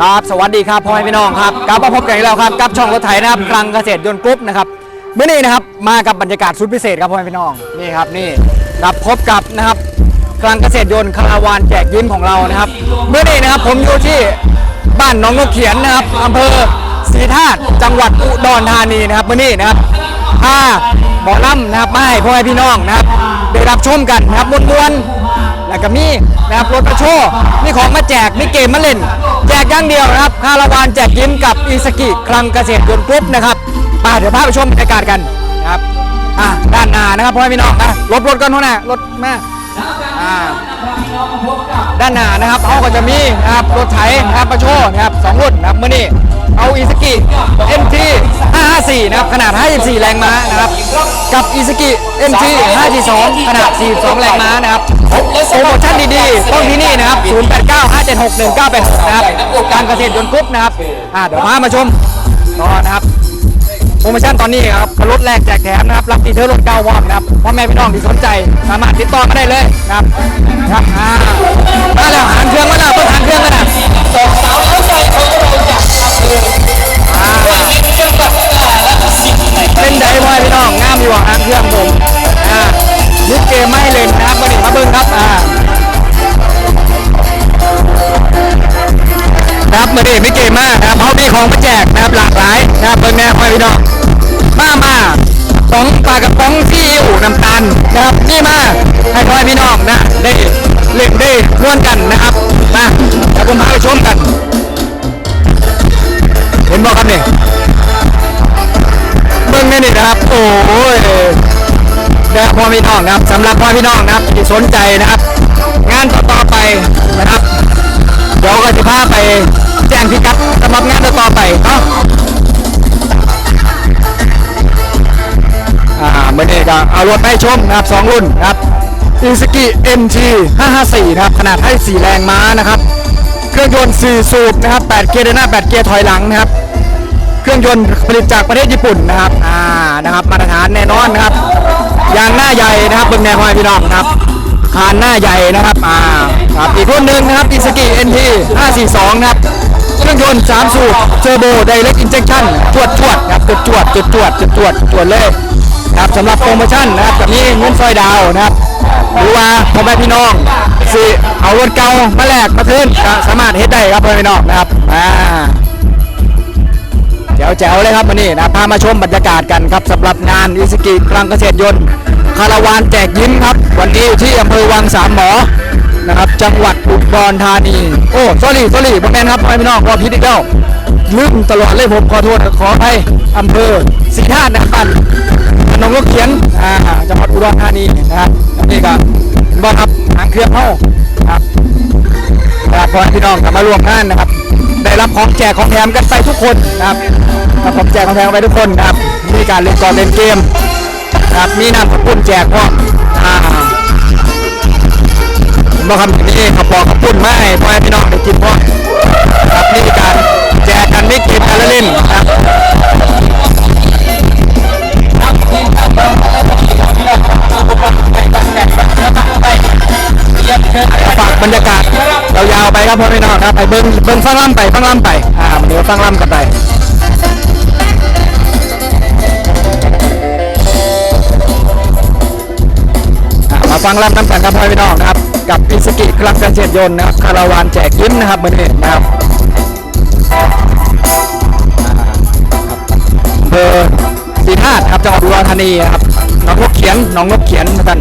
ครับสวัสดีครับพ่อแม่พี่น้องครับกลับมาพบกันอีกแล้วครับกับช่องรถไถนะครับกลางเกษตรยนต์กรุ๊ปนะครับเมื่อนี้นะครับมากับบรรยากาศสุดพิเศษครับพ่อแม่พี่น้องนี่ครับนี่รับพบกับนะครับกลางเกษตรยนต์คาราวานแจกยิ้มของเรานะครับเมื่อนี้นะครับผมอยู่ที่บ้านหน้องนกเขียนนะครับอำเภอศรีธาตุจังหวัดอุดรธานีนะครับเมื่อนี้นะครับพาหมอลำนะครับมาให้พ่อแม่พี่น้องนะครับได้รับชมกันนะครับมวนๆแล้วก็มีนะครับรถมาโชว์มีของมาแจกมีเกมมาเล่น กอย่างเดียวนะครับคาราวานแจกยิ้มกับอีสกิคลังเกษตรยนต์กรุ๊ปนะครับมาเดี๋ยวพาไปชมบรรยากาศกันนะครับอะด้านหน้านะครับพ่อแม่พี่น้องนะรถรถกันเท่านั้นรถมา อ่าด้านหน้านะครับเขาก็จะมีนะครับรถไถนะครับมาโชนะครับสองรุ่นนะครับเมื่อนี้เอาอีสกิ MT 554นะครับขนาด 54 แรงม้านะครับกับอีสกิ MT 542 ขนาด 42 แรงม้านะครับโปรโมชั่นดีๆต้องที่นี่นะครับ089 576 1986นะครับการเกษตรยนต์กรุ๊ปนะครับอ่าเดี๋ยวพามาชมต่อนะครับ โปรโมชั่นตอนนี้ครับรถแรกแจกแถมนะครับ รับตีเทอร์รถเก้าวอร์มนะครับพ่อแม่พี่น้องที่สนใจ สามารถติดต่อมาได้เลยนะครับครับอ่ามาแล้วหางเครื่องมาแล้วต้องหางเครื่องกันนะสองสาวเข้าใจของเราจากอำเภออ่าจังหวัดกาฬสินธุ์เป็นไดพ่อแม่พี่น้องงามอยู่อะหางเครื่อง พี่น้องมามาป๋องปลากระป๋องซีอิ๊วน้ำตาลนะครับนี่มาให้พ่อพี่น้องนะได้เล่นได้ร่วมกันนะครับมาเดี๋ยวผมพาไปชมกัน เห็นบอกครับเนี่ยเบิ่งแน่นี่นะครับ โอ้ยนะครับพ่อพี่น้องนะครับสำหรับพ่อพี่น้องนะครับที่สนใจนะครับ งานต่อๆไปนะครับเดี๋ยวก็จะพาไปแจ้งพิกัดสำหรับงานต่อๆไปเนาะ เอารถไปชมนะครับสองรุ่นนะครับอีสกิ MT 554 นะครับ ขนาดให้ 4 แรงม้านะครับ เครื่องยนต์ 4 สูบนะครับ 8 เกียร์เดินหน้า 8 เกียร์ถอยหลังนะครับ เครื่องยนต์ผลิตจากประเทศญี่ปุ่นนะครับ อ่า นะครับ มาตรฐานแน่นอนนะครับ ยางหน้าใหญ่นะครับเบิ่งแนวไว้พี่น้องครับ คานหน้าใหญ่นะครับ อ่า ครับ อีกรุ่นหนึ่งนะครับอิสกิ NT 542 นะครับ เครื่องยนต์ 3 สูบ เทอร์โบ ไดเรกอินเจคชั่นจวดจวดครับจวดจวดจวดจวดจวดจวดจวดเลย นะครับสำหรับโปรโมชั่นนะครับกับนี้เงินซอยดาวนะครับหรือว่าพ่อแม่พี่น้องสิเอารถเก่ามาแลกมาเทิร์นก็สามารถเฮ็ดได้ครับพ่อแม่พี่น้องนะครับอ่าแจ๋วแจ๋วเลยครับวันนี้นะพามาชมบรรยากาศกันครับสำหรับงานอิสกิกลางเกษตรยนต์ คาราวานแจกยิ้มครับ วันนี้อยู่ที่อำเภอวังสามหมอนะครับ จังหวัดอุดรธานี โอ้สอรี่สอรี่พ่อแม่นครับพ่อพี่น้องพอพิดอีกแล้วลืมตลอดเลยผมขอโทษขออภัยอำเภอศรีธาตุนะครับบ้านหนองลูกเขียนอ่าจังหวัดอุดรธานีนะครับนี่ก็เห็นบ่ครับหางเครื่องเข้าครับครับพอพี่น้องกลับมารวมงานนะครับ ได้รับของแจกของแถมกันไปทุกคนนะครับรับของแจกของแถมไปทุกคนนะครับมีการเล่นก่อล์ฟเล่นเกม ครับมีน้ำขับปุ่นแจกพร้อมอ่าบอกคำนี้ขับปอกขับปุ่นมาให้พ่อแม่พี่น้องได้กินพร้อมครับมีการแจกกันมีเกมการละเล่นนะครับฝากบรรยากาศยาวๆไปครับพ่อแม่พี่น้องครับไปเบิ้งเบิ้งฟังล่ำไปฟังล่ำไปอ่าเดี๋ยวฟังล่ำกันไป ฟังรับน้ำกันครับพ่อพี่น้องนะครับ กับอิสกิคลังเกษตรยนต์นะครับคาราวานแจกยิ้มนะครับมื่อนี้นะครับอ่าครับอำเภอศรีธาตุครับจังหวัดอุดรธานีนะครับหน้องนกเขียนหน้องนกเขียนท่าน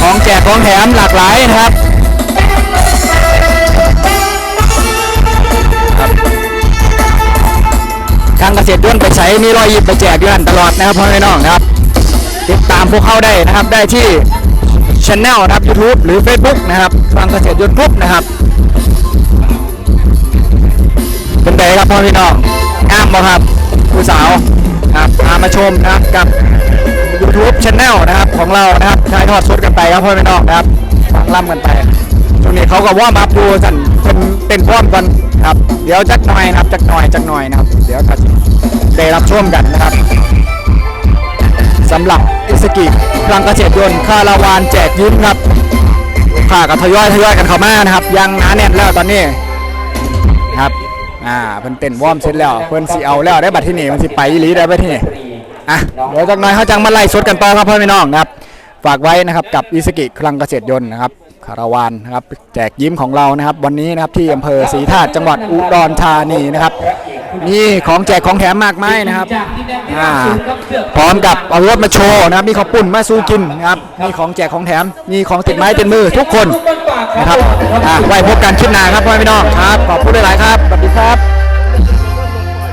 ของแจกของแถมหลากหลายนะครับครับทางเกษตรยนต์ไปใช้มีรอยยิ้มไปแจกอยู่นั่นตลอดนะครับพ่อพี่น้องนะครับ ติดตามพวกเขาได้นะครับ ได้ที่ช anel นะครับ YouTube หรือ Facebook นะครับฟังเกษตรยนต์กรุ๊ปนะครับ เป็นไงครับพ่อพี่น้องงามบ่ครับผู้สาวครับพามาชมนะครับกับ YouTube Channel นะครับของเรานะครับถ่ายทอดสดกันไปครับพ่อพี่น้องนะครับฟังล่ำกันไปช่วงนี้เขาก็ว่ามาดูสั่นเป็นเป็นพร้อมกันครับ เดี๋ยวจักหน่อยนะครับจักหน่อยจักหน่อยนะครับ เดี๋ยวก็จะได้รับชมกันนะครับำหรับอิสกิพลังเกษตรยนต์คาราวานแจกยิ้มครับลูกค้าก็ทยอยทยอยกันเข้ามานะครับ ยังหนาแน่นแล้วตอนนี้ครับอ่าเพิ่นเต้นวอร์มเสร็จแล้วเพิ่นสิเอาแล้วได้บัตรที่นี่มันสิไปอีหลีได้บัตรที่นี่อะเดี๋ยวจักหน่อยเขาจังมาไล่สดกันต่อครับพ่อพี่น้องนะครับ ฝากไว้นะครับกับอิสกิคลังเกษตรยนต์นะครับคาราวานนะครับแจกยิ้มของเรานะครับ วันนี้นะครับที่อำเภอศรีธาตุจังหวัดอุดรธานีนะครับ มีของแจกของแถมมากมายนะครับอ่าพร้อมกับเอารถมาโชว์นะครับ มีข้าวปุ้นมาสู้กินนะครับ มีของแจกของแถม มีของติดไม้ติดมือทุกคนนะครับอ่าไว้พบกันคลิปหน้าครับพ่อแม่พี่น้องครับ ขอบคุณหลายๆครับ สวัสดีครับ